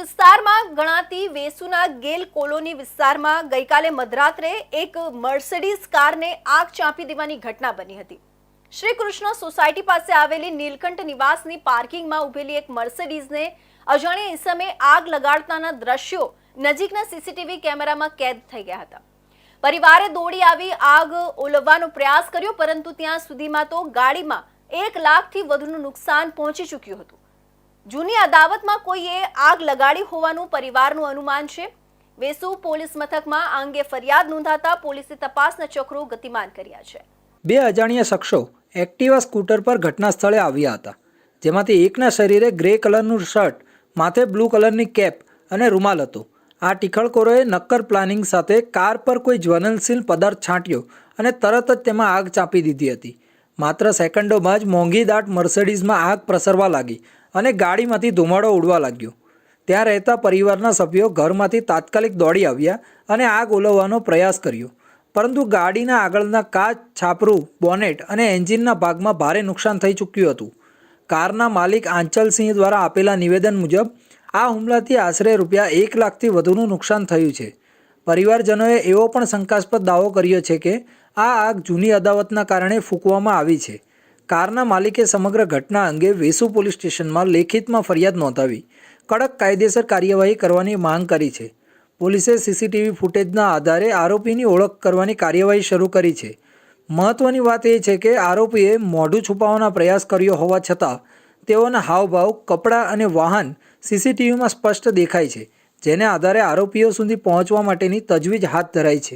વિસ્તારમાં ગણાતી વેસુના ગેલ કોલોની વિસ્તારમાં ગઈકાલે મધરાત્રે એક મર્સિડીઝ કારને આગ ચાંપી દેવાની ઘટના બની હતી. શ્રી કૃષ્ણ સોસાયટી પાસે આવેલી નીલકંઠ નિવાસની પાર્કિંગમાં ઉભેલી એક મર્સિડીઝને અજાણ્યા ઈસમે આગ લગાડતાના દ્રશ્યો નજીકના સીસીટીવી કેમેરામાં કેદ થઈ ગયા હતા. પરિવારે દોડી આવી આગ ઓલવવાનો પ્રયાસ કર્યો, પરંતુ ત્યાં સુધીમાં તો ગાડીમાં એક લાખથી વધુનું નુકસાન પહોંચી ચૂક્યું હતું. જૂની અદાવતમાં કોઈએ આગ લગાડી હોવાનું પરિવારનું અનુમાન છે? વેસુ પોલીસ મથકમાં આ અંગે ફરિયાદ નોંધાતા પોલીસે તપાસના ચક્રો ગતિમાન કર્યા છે. બે અજાણ્યા શખ્સો એક્ટિવા સ્કૂટર પર ઘટના સ્થળે આવ્યા હતા, જેમાંથી એકના શરીરે ગ્રે કલરનું શર્ટ, માથે બ્લુ કલરની કેપ અને રૂમાલ હતો. આ ટીખળખોરોએ નક્કર પ્લાનિંગ સાથે કાર પર કોઈ જ્વલનશીલ પદાર્થ છાંટ્યો અને તરત જ તેમાં આગ ચાંપી દીધી હતી. માત્ર સેકન્ડોમાં જ મોંઘી દાટ મર્સિડીઝમાં આગ પ્રસરવા લાગી અને ગાડીમાંથી ધુમાડો ઉડવા લાગ્યો. ત્યાં રહેતા પરિવારના સભ્યો ઘરમાંથી તાત્કાલિક દોડી આવ્યા અને આગ ઓલવવાનો પ્રયાસ કર્યો. પરંતુ ગાડીના આગળના કાચ, છાપરું, બોનેટ અને એન્જિનના ભાગમાં ભારે નુકસાન થઈ ચૂક્યું હતું. કારના માલિક આંચલસિંહ દ્વારા આપેલા નિવેદન મુજબ, આ હુમલાથી આશરે રૂપિયા એક લાખથી વધુનું નુકસાન થયું છે. પરિવારજનોએ એવો પણ શંકાસ્પદ દાવો કર્યો છે કે આ આગ જૂની અદાવતના કારણે ફૂંકવામાં આવી છે. કારના માલિકે સમગ્ર ઘટના અંગે વેસુ પોલીસ સ્ટેશનમાં લેખિતમાં ફરિયાદ નોંધાવી. કડક કાયદેસર કાર્યવાહી કરવાની માંગ કરી છે. પોલીસે સીસીટીવી ફૂટેજના આધારે આરોપીની ઓળખ કરવાની કાર્યવાહી શરૂ કરી છે. મહત્વની વાત એ છે કે આરોપીએ મોઢું છુપાવવાનો પ્રયાસ કર્યો હોવા છતાં, તેઓના હાવભાવ, કપડાં અને વાહન સીસીટીવીમાં સ્પષ્ટ દેખાય છે, જેને આધારે આરોપીઓ સુધી પહોંચવા માટેની તજવીજ હાથ ધરાઈ છે.